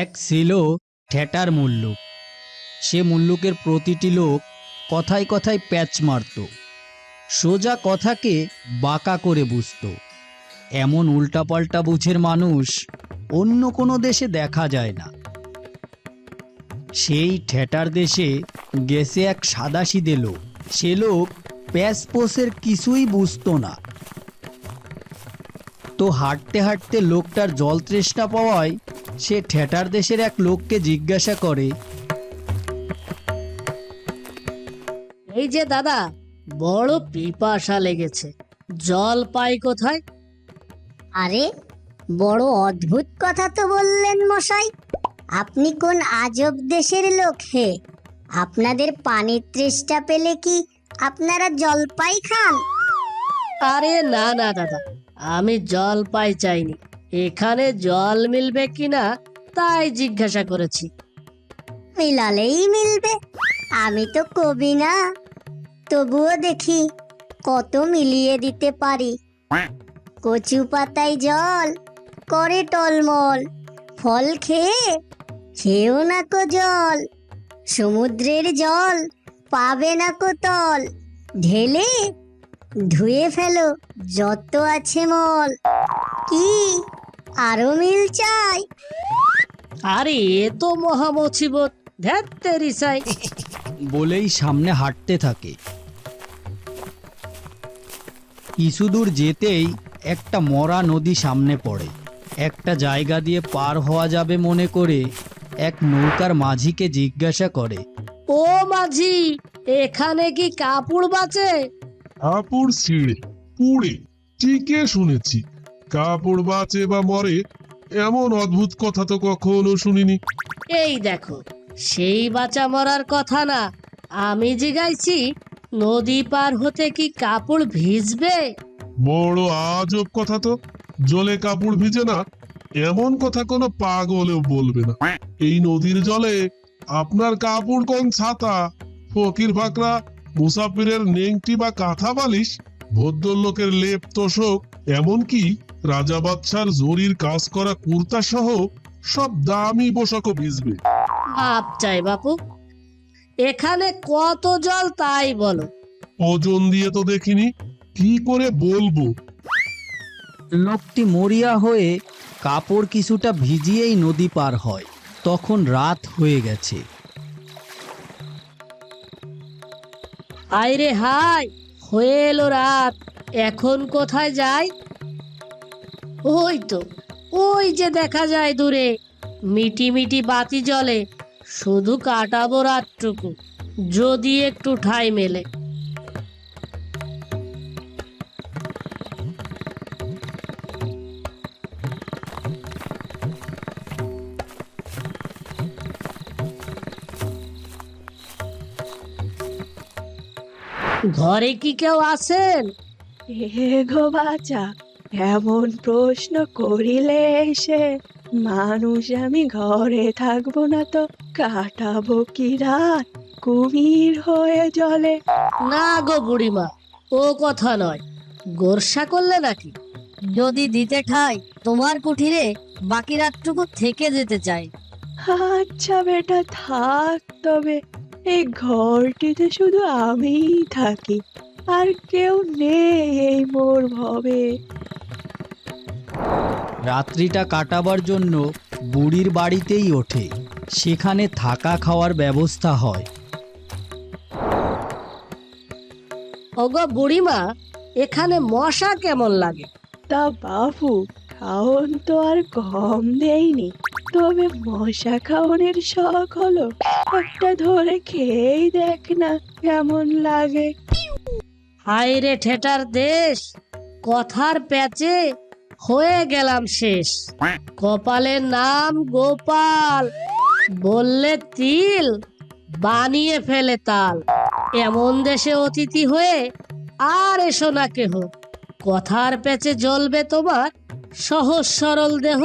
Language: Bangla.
এক ছিল ঠেটার মুল্লুক। সে মুল্লুকের প্রতিটি লোক কথায় কথায় প্যাচ মারত। সোজা কথাকে বাঁকা করে বুঝতো। এমন উল্টাপাল্টা বুঝের মানুষ অন্য কোনো দেশে দেখা যায় না। সেই ঠেটার দেশে গেছে এক সাদাসিদে লোক। সে লোক প্যাসপোসের কিছুই বুঝতো না। তো হাঁটতে হাঁটতে লোকটার জল তৃষ্ণা পাওয়ায় সে ঠেটার দেশের এক লোককে জিজ্ঞাসা করে। এই যে দাদা বড় পিপাসা লেগেছে। জল পাই কোথায়? আরে বড় অদ্ভুত কথা তো বললেন মশাই। আপনি কোন আজব দেশের লোক হে? আপনাদের পানির তৃষ্ণা পেলে কি আপনারা জলপাই খান? আরে না না দাদা আমি জল পাই চাইনি। এখানে জল মিলবে কিনা তাই জিজ্ঞাসা করেছি। মিলালেই মিলবে। আমি তো কবি না। তবুও দেখি কত মিলিয়ে দিতে পারি। কচু পাতায় জল, করে টলমল, ফল খেয়ে খেয়েও না কো জল, সমুদ্রের জল পাবে না কো তল, ঢেলে ধুয়ে ফেলো যত আছে মল। কি আরও মিল চাই। আরে এ তো মহা মুসিবত ধ্যাত তেরি বলেই সামনে হাঁটতে থাকে। কিছু দূর যেতেই একটা মরা নদী সামনে পড়ে। একটা জায়গা দিয়ে পার হওয়া যাবে মনে করে এক নৌকার মাঝিকে জিজ্ঞাসা করে। ও মাঝি এখানে কি কাপড় বাঁচে? কাপড় ছিঁড়ে পুড়ে টিকে শুনেছি। কাপড় বাঁচে বা মরে এমন অদ্ভুত কথা তো কখনো শুনিনি। এই দেখো সেই বাঁচা মরার কথা না আমি জিগাইছি নদী পার হতে কি কাপড় ভিজবে? বড় আজব কথা তো জলে কাপড় ভিজে না এমন কথা কোনো পাগলেও বলবে না। এই নদীর জলে আপনার কাপড় কোন ছাতা ফকির ফাকরা মুসাফিরের নেংটি বা কাঁথা বালিশ ভদ্রলোকের লেপ তোষক এমনকি রাজা বাদশার জরির কাজ করা কুর্তা সহ সব দামি পোশাকও ভিজবে। আপ চাই বাপু। এখানে কত জল তাই বলো। ওজন দিয়ে তো দেখিনি কি করে বলব? লোকটি মরিয়া হয়ে কাপড় কিছুটা ভিজিয়েই নদী পার হয়। তখন রাত হয়ে গেছে। আইরে হাই হয়ে এলো রাত। এখন কোথায় যাই? ওই তো, ওই যে দেখা যায় দূরে, মিটি মিটি বাতি জ্বলে, শুধু কাটাবো রাতটুকু, যদি একটু ঠাই মেলে। ঘরে কি কেউ আছেন? হে গো বাচা এমন প্রশ্ন করিলে এসে মানুষ আমি ঘরে থাকব না তো কাটাবো কি রাত? কুমির হয়ে জলে। না গো বুড়িমা ও কথা নয়। গোরসা করলে নাকি? যদি দিতে ঠাই তোমার কুঠিরে বাকি রাতটুকু থেকে যেতে চাই। আচ্ছা বেটা থাক তবে। এই ঘরটিতে শুধু আমিই থাকি আর কেউ নেই এই মোর ভবে। রাত্রিটা কাটাবার জন্য বুড়ির বাড়িতেই ওঠে। সেখানে থাকা খাওয়ার ব্যবস্থা হয়। ওগো বুড়িমা এখানে মশা কেমন লাগে? তা বাবু খাওন তো আর কম দেয়নি তবে মশা খাওয়ানোর শখ হলো একটা ধরে খেয়েই দেখ না কেমন লাগে। হায় রে ঠেটার দেশ কথার প্যাচে হয়ে গেলাম শেষ। কপালের নাম গোপাল, বললে তিল, বানিয়ে ফেলে তাল। এমন দেশে অতিথি হয়ে আর এসো না কেহ। কথার প্যাচে জ্বলবে তোমার সহজ সরল দেহ।